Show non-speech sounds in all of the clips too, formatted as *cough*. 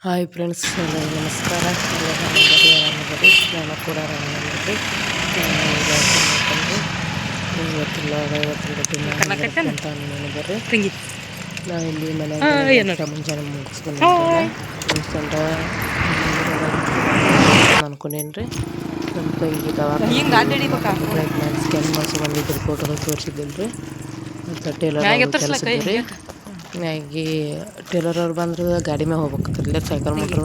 Hi friends ಎಲ್ಲರಿಗೂ ನಮಸ್ಕಾರ ನಾನು ಕೂಡ ಆರಾಮಿದ್ದೀರಿ ಇವತ್ತಿಲ್ಲ ಇವತ್ತಿನ ಬಗ್ಗೆ ಅಂತ ತಂಗಿ ನಾವಿಲ್ಲಿ ಮನೆ ಮುಂಜಾನೆ ಮುಗಿಸ್ಕೊಂಡು ನಮ್ಮ ಅಡ್ಡಾಡಿಬೇಕಾ ಸ್ಕ್ಯಾನ್ ಮಾಡಿಸಿ ರಿಪೋರ್ಟ್ ತೋರಿಸಿದ್ದಿಲ್ಲ ರೀ ಮತ್ತು ಟೇಲರ್ ಕೆಲಸ ರೀ ಮ್ಯಾಗಿ ಟೇಲರ್ ಅವ್ರು ಬಂದ್ರೆ ಗಾಡಿ ಮ್ಯಾಗ ಹೋಗ್ಬೇಕು ಇಲ್ಲೇ ಸೈಕಲ್ ಮೋಟ್ರ್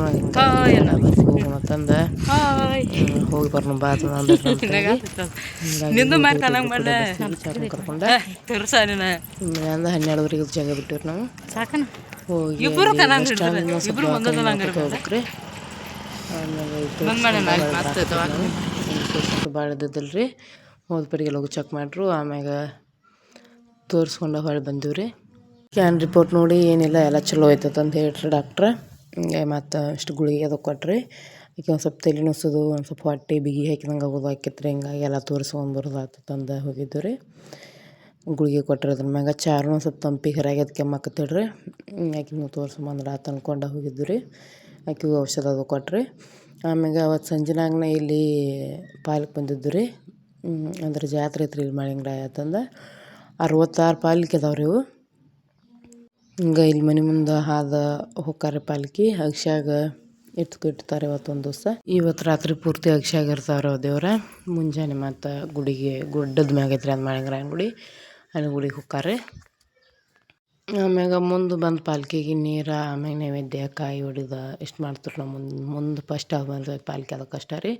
ಮತ್ತಂದು ಹಾಯ್. ಹೋಗಿ ಬರ್ನು ಬಾ *laughs* ಕರ್ಕೊಂಡ. ಅಂದ ಹನ್ನೆರಡುವರೆಗೆ ಜಾಗ ಬಿಟ್ಟಿವ್ರಿ ನಾವು. ಹೋಗಿ ಹೋಗ್ಬೇಕ್ರಿ. ಪೇಷಂಟ್ ಭಾಳ ಇದ್ದಿದ್ದಿಲ್ಲ ರೀ ಹೋದ ಪರಿಗೆ ಲಗು ಚೆಕ್ ಮಾಡ್ರು. ಆಮ್ಯಾಗ ತೋರಿಸ್ಕೊಂಡು ಹೊಳೆ ಬಂದೀವ್ರಿ ಸ್ಕ್ಯಾನ್ ರಿಪೋರ್ಟ್ ನೋಡಿ ಏನಿಲ್ಲ, ಎಲ್ಲ ಚಲೋ ಆಯ್ತದ ಅಂತ ಹೇಳ್ರಿ ಡಾಕ್ಟ್ರ ಹಿಂಗೆ ಮತ್ತು ಇಷ್ಟು ಗುಳಿಗೆ ಅದು ಕೊಟ್ರಿ. ಈಗ ಒಂದು ಸ್ವಲ್ಪ ತಲೆ ನೋಸೋದು, ಒಂದು ಸ್ವಲ್ಪ ಹೊಟ್ಟೆ ಬಿಗಿ ಹಾಕಿದಂಗೆ ಆಗೋದು ಹಾಕಿತ್ರಿ ಹಿಂಗಾಗಿ ಎಲ್ಲ ತೋರಿಸ್ಕೊಂಡು ಬರೋದು ಹೋಗಿದ್ದು ರೀ. ಗುಳಿಗೆ ಕೊಟ್ಟರೆ ಅದ್ರ ಮ್ಯಾಗ. ಚಾರು ಒಂದು ಸ್ವಲ್ಪ ತಂಪಿಗೆ ಹರಾಗ್ಯದ ಕೆಮ್ಮಾಕತ್ತಿಡ್ರಿ ನೀವು ತೋರಿಸ್ಕೊಂಬಂದ್ರೆ ಆತ ಅಂದ್ಕೊಂಡು ಹೋಗಿದ್ದು ರೀ. ಆಕಿಗೂ ಔಷಧ ಅದು ಕೊಟ್ರಿ. ಆಮ್ಯಾಗ ಅವತ್ತು ಸಂಜೆನಾಗ್ನ ಇಲ್ಲಿ ಪಾಲಕ್ ಬಂದಿದ್ದು ರೀ. ಅಂದ್ರೆ ಜಾತ್ರೆ ಐತ್ರಿ ಇಲ್ಲಿ ಮಳಿಂಗ್ರಾಯ ಅಂತಂದು ಅರವತ್ತಾರು ಪಾಲಿಕೆ ರೀ ಇವು. ಹಿಂಗೆ ಇಲ್ಲಿ ಮನೆ ಮುಂದೆ ಹಾದ ಹೊಕ್ಕಾರೆ ಪಾಲ್ಕಿ ಅಗ್ಸ್ಯಾಗ ಎತ್ತು ಇಡ್ತಾರೆ ಇವತ್ತೊಂದು ದಿವಸ. ಇವತ್ತು ರಾತ್ರಿ ಪೂರ್ತಿ ಅಗ್ಸ್ಯಾಗ ಇರ್ತಾವ್ರಿ ದೇವ್ರ. ಮುಂಜಾನೆ ಮತ್ತು ಗುಡಿಗೆ ಗುಡ್ಡದ ಮ್ಯಾಗ ಐತ್ರಿ ಅದು ಮಾಳಿಂಗರಾಯನ ಗುಡಿ. ಅಲ್ಲಿ ಗುಡಿಗೆ ಹೊಕ್ಕಾರೆ. ಆಮ್ಯಾಗ ಮುಂದೆ ಬಂದು ಪಾಲ್ಕಿಗೆ ನೀರು, ಆಮ್ಯಾಗ ನೈವೇದ್ಯ, ಕಾಯಿ ಹೊಡಿದ ಇಷ್ಟು ಮಾಡ್ತಾರೆ ನಾವು ಮುಂದೆ ಮುಂದೆ ಫಸ್ಟ್ ಬಂದ ಪಾಲ್ಕಿ ಅದಕ್ಕೆ ಅಷ್ಟೇ ರೀ.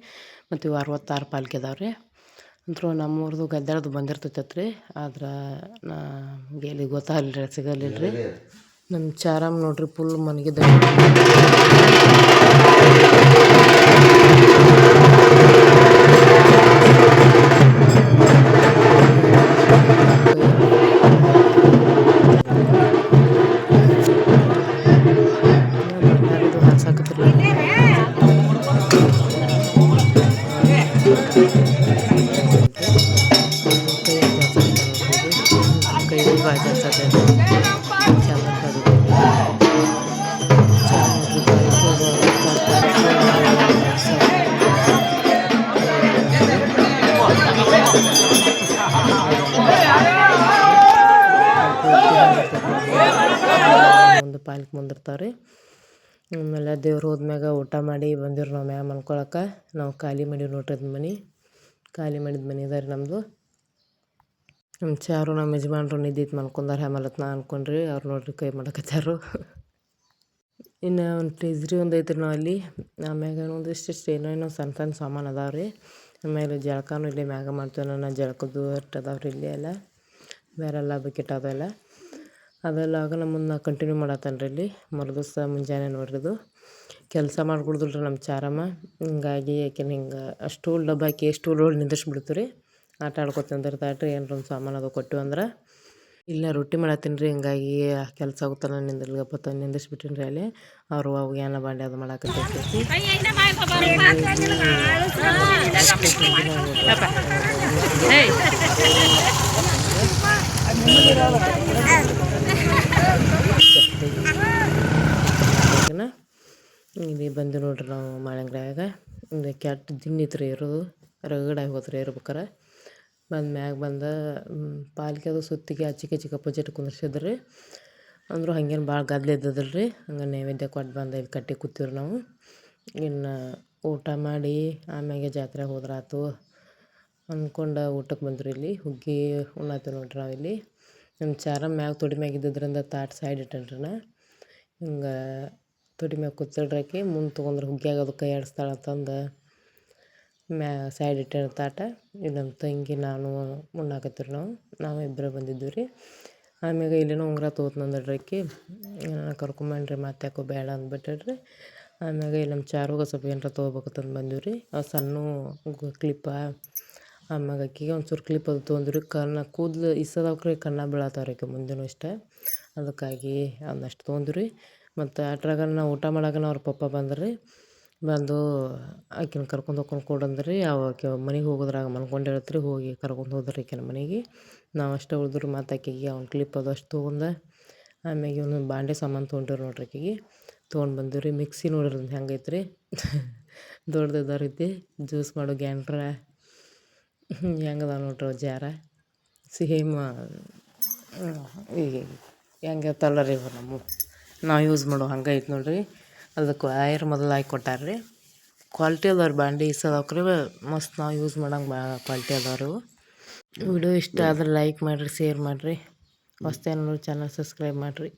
ಮತ್ತು ಇವು ಅರವತ್ತಾರು ಪಾಲ್ಕಿ ಅದಾವೆ ಅಂತೂ ನಮ್ಮೂರ್ದು ಗದ್ದಾಳದು ಬಂದಿರ್ತೈತೆ ರೀ ಆದ್ರೆ ನಾ ಎಲ್ಲಿ ಗೊತ್ತಾಗಲಿಲ್ಲ ರೀ ಸಿಗಲಿಲ್ಲ ರೀ ನಮ್ಮ ಚಾರಮ್ ನೋಡ್ರಿ ಫುಲ್ ಕೈ ಭಾಳ ಜಾಸ್ತಿ ಚಂದ ಒಂದು ಪಾಲ್ಕ್ ಮುಂದಿರ್ತಾವ್ರಿ. ಆಮೇಲೆ ದೇವ್ರು ಹೋದ್ಮ್ಯಾಗ ಊಟ ಮಾಡಿ ಬಂದಿರು ನಾವು ಮ್ಯಾಮ್ ಅನ್ಕೊಳಕ್ಕೆ ನಾವು ಖಾಲಿ ಮಾಡೀವಿ ನೋಡ್ರಿ ಅದ್ ಮನೆ. ಖಾಲಿ ಮಾಡಿದ ಮನೆ ಅದ ರೀ ನಮ್ಮದು ನಮ್ಮ ಚಾರು ನಮ್ಮ ಯಜಮಾನ್ರು ನಿದ್ದಿತ್ತು ಮಲ್ಕೊಂಡಾರ ಆಮೇಲೆ ನಾ ಅನ್ಕೊಂಡ್ರಿ, ಅವ್ರು ನೋಡ್ರಿ ಕೈ ಮಾಡಕತ್ತಾರು. ಇನ್ನು ಒಂದು ಟೇಜ್ರಿ ಒಂದು ಐತ್ರಿ ನಾವು ಅಲ್ಲಿ. ಆಮ್ಯಾಗ ಒಂದಿಷ್ಟು ಏನೋ ಏನೋ ಸಣ್ಣ ಸಣ್ಣ ಸಾಮಾನು ಅದಾವೆ ರೀ. ಆಮೇಲೆ ಜಳಕಾನು ಇಲ್ಲಿ ಮ್ಯಾಗ ಮಾಡ್ತೇವೆ ನಾನು ಜಳಕದ್ದು ಅಷ್ಟು ಅದಾವೆ ರೀ ಇಲ್ಲಿ ಎಲ್ಲ. ಬೇರೆಲ್ಲ ಬಕೆಟ್ ಅದೆಲ್ಲ ಅದೆಲ್ಲ ಆಗ ನಮ್ಮನ್ನ ಕಂಟಿನ್ಯೂ ಮಾಡತ್ತಾನೆ ರೀ ಇಲ್ಲಿ. ಮರುದಿವಸ ಮುಂಜಾನೆ ನೋಡ್ರಿ ಇದು ಕೆಲಸ ಮಾಡ್ಕೊಡ್ದಿಲ್ಲ ರೀ ನಮ್ಮ ಚಾರಮ್ಮ. ಹಿಂಗಾಗಿ ಯಾಕೆ ಹಿಂಗೆ ಅಷ್ಟು ಡಬ್ಬಾಕಿ ಸ್ಟೂಲ್ ಒಳಗೆ ನಿಂದಿರ್ಸ್ಬಿಡ್ತು ರೀ. ಆಟ ಆಡ್ಕೊತ ರೀ ಏನಾರ ಒಂದು ಸಾಮಾನು ಅದು ಕೊಟ್ಟು ಅಂದ್ರೆ ಇಲ್ಲ ರೊಟ್ಟಿ ಮಾಡತ್ತೀನಿ ರೀ ಹಿಂಗಾಗಿ ಕೆಲಸ ಆಗುತ್ತಲ್ಲ ನಿಂದಿರ್ಲಿಗಪ್ಪ ತಂದು ನಿಂದಿರ್ಸ್ಬಿಟ್ಟಿನಿ ರೀ ಅಲ್ಲಿ. ಅವರು ಅವು ಏನೋ ಬಾಂಡೆ ಅದು ಮಾಡಾಕತ್ತೈತಿ. ಇಲ್ಲಿ ಬಂದು ನೋಡ್ರಿ ನಾವು ಮಾಳಂಗ್ರಾಗ ಕೆಟ್ಟ ದಿನ್ನಿತ್ತು ರೀ ಇರೋದು, ರಗಡಾಗಿ ಹೋತ್ರಿ ಇರ್ಬೇಕಾರೆ. ಬಂದು ಮ್ಯಾಗ ಬಂದು ಪಾಲ್ಕಿ ಅದು ಸುತ್ತಿಗೆ ಚಿಕ್ಕಪ್ಪ ಚಿಕ್ಕ ಕುಂದ್ರಿಸಿದ್ರು. ರೀ ಅಂದರೂ ಹಂಗೇನು ಭಾಳ ಗದ್ದಲ ಇದ್ದದಿಲ್ಲ ರೀ ಹಂಗೆ ನೈವೇದ್ಯ ಕೊಟ್ಟು ಬಂದು ಇಲ್ಲಿ ಕಟ್ಟಿ ಕೂತೀವ್ರಿ ನಾವು. ಇನ್ನು ಊಟ ಮಾಡಿ ಆಮ್ಯಾಗೆ ಜಾತ್ರೆಗೆ ಹೋದ್ರಾತು ಅಂದ್ಕೊಂಡು ಊಟಕ್ಕೆ ಬಂದ್ರು ಇಲ್ಲಿ. ಹುಗ್ಗಿ ಉಣ್ಣಾತೀವಿ ನೋಡ್ರಿ ಇಲ್ಲಿ. ನಮ್ಮ ಚಾರ ಮ್ಯಾಗ ತೊಡಿ ಮ್ಯಾಗ ಇದ್ದಿದ್ರಿಂದ ತಾಟ್ ಸೈಡ್ ಇಟ್ಟನ್ರಿ ನಾ. ಹಿಂಗೆ ತೊಡಿ ಮ್ಯಾಗ ಕೂತಿಡ್ರಾಕಿ ಮುಂದೆ ತೊಗೊಂಡ್ರೆ ಹುಗ್ಗಿಯಾಗ ಅದು ಕೈ ಆಡಿಸ್ತಾಳೆ ಅಂತಂದು ಮ್ಯಾ ಸೈಡ್ ಇಟ್ಟಿರೋ ತಾಟ ಇಲ್ಲಿ ನಮ್ಮ ತಂಗಿ, ನಾನು ಉಣ್ಣಾಕತ್ತೀವಿ ನಾವು ನಾವು ಇಬ್ಬರೇ ಬಂದಿದ್ದೀವಿ ರೀ. ಆಮ್ಯಾಗ ಇಲ್ಲಿನೂ ಉಂಗುರ ತೊಗೊತಂದ್ರಿ ಕರ್ಕೊಂಬಂಡ್ರಿ ಮತ್ತೆ ಯಾಕೋ ಬೇಡ ಅಂದ್ಬಿಟ್ಟಿಡ್ರಿ ಆಮ್ಯಾಗ ಇಲ್ಲಿ ನಮ್ಮ ಚಾರುಗ ಸ್ವಲ್ಪ ಏನಾರ ತೊಗೋಬೇಕಂತ ಬಂದೀವಿ ರೀ. ಅವು ಸಣ್ಣ ಕ್ಲಿಪ್ಪ ಆಮ್ಯಾಗ ಆಕಿಗೆ ಒಂಚೂರು ಕ್ಲಿಪ್ ಅದು ತೊಗೊಂಡ್ರಿ ಕಣ್ಣ ಕೂದಲು ಇಸದವ್ರಿ ಕಣ್ಣ ಬೀಳತ್ತಾವ್ರಿ ಆಕೆ ಮುಂದಿನ ಇಷ್ಟ. ಅದಕ್ಕಾಗಿ ಒಂದಷ್ಟು ತೊಗೊಂಡ್ರಿ ಮತ್ತು ಅಟ್ರಾಗ ನಾವು ಊಟ ಮಾಡಾಗ ಅವ್ರ ಪಪ್ಪ ಬಂದ್ರಿ ಬಂದು ಆಕಿನ ಕರ್ಕೊಂಡು ಹೋಗ್ಕೊಂಡು ಕೊಡಂದ್ರಿ ಆಕೆ ಮನೆಗೆ ಹೋಗೋದ್ರಾಗ ಮನ್ಕೊಂಡು ರೀ ಹೋಗಿ ಕರ್ಕೊಂಡು ಹೋದ್ರಿ ಆಕಿನ ಮನೆಗೆ. ನಾವು ಅಷ್ಟೇ ಉಳಿದ್ರು ಮತ್ತು ಆಕೆಗೆ ಅವ್ನ ಕ್ಲಿಪ್ ಅದು ಅಷ್ಟು ತೊಗೊಂಡು, ಆಮ್ಯಾಗೆ ಇವನು ಬಾಂಡೆ ಸಾಮಾನು ತೊಗೊಂಡಿರು ನೋಡ್ರಿ ಆಕೆಗೆ. ತೊಗೊಂಡು ಬಂದೀವಿ ರೀ ಮಿಕ್ಸಿ ನೋಡಿರಿ ಹೆಂಗೈತೆ ರೀ *laughs* ದೊಡ್ಡದೈತಿ ಜ್ಯೂಸ್ ಮಾಡೋ ಗ್ಯಾಂಡ್ರ ಹೆಂಗದ ನೋಡ್ರಿ ಜಾರ. ಸೇಮ್ ಈಗ ಹೆಂಗಿರ್ತಾವಲ್ಲ ರೀ ಇವು ನಮ್ಮ ನಾವು ಯೂಸ್ ಮಾಡೋ ಹಂಗೆ ಐತೆ ನೋಡ್ರಿ. ಅದಕ್ಕೆ ವೈರ್ ಮೊದಲು ಹಾಕಿ ಕೊಟ್ಟಾರ ರೀ ಕ್ವಾಲಿಟಿ ಅದಾವ ಬಾಂಡಿ ಇಸದಕ್ರಿ ಮಸ್ತ್ ನಾವು ಯೂಸ್ ಮಾಡೋಂಗೆ ಭಾಳ ಕ್ವಾಲಿಟಿ ಅದಾವ ರೀ ವಿಡಿಯೋ ಇಷ್ಟ ಆದ್ರೆ ಲೈಕ್ ಮಾಡಿರಿ, ಶೇರ್ ಮಾಡಿರಿ. ಏನಾದ್ರು ಚಾನಲ್ ಸಬ್ಸ್ಕ್ರೈಬ್ ಮಾಡಿರಿ.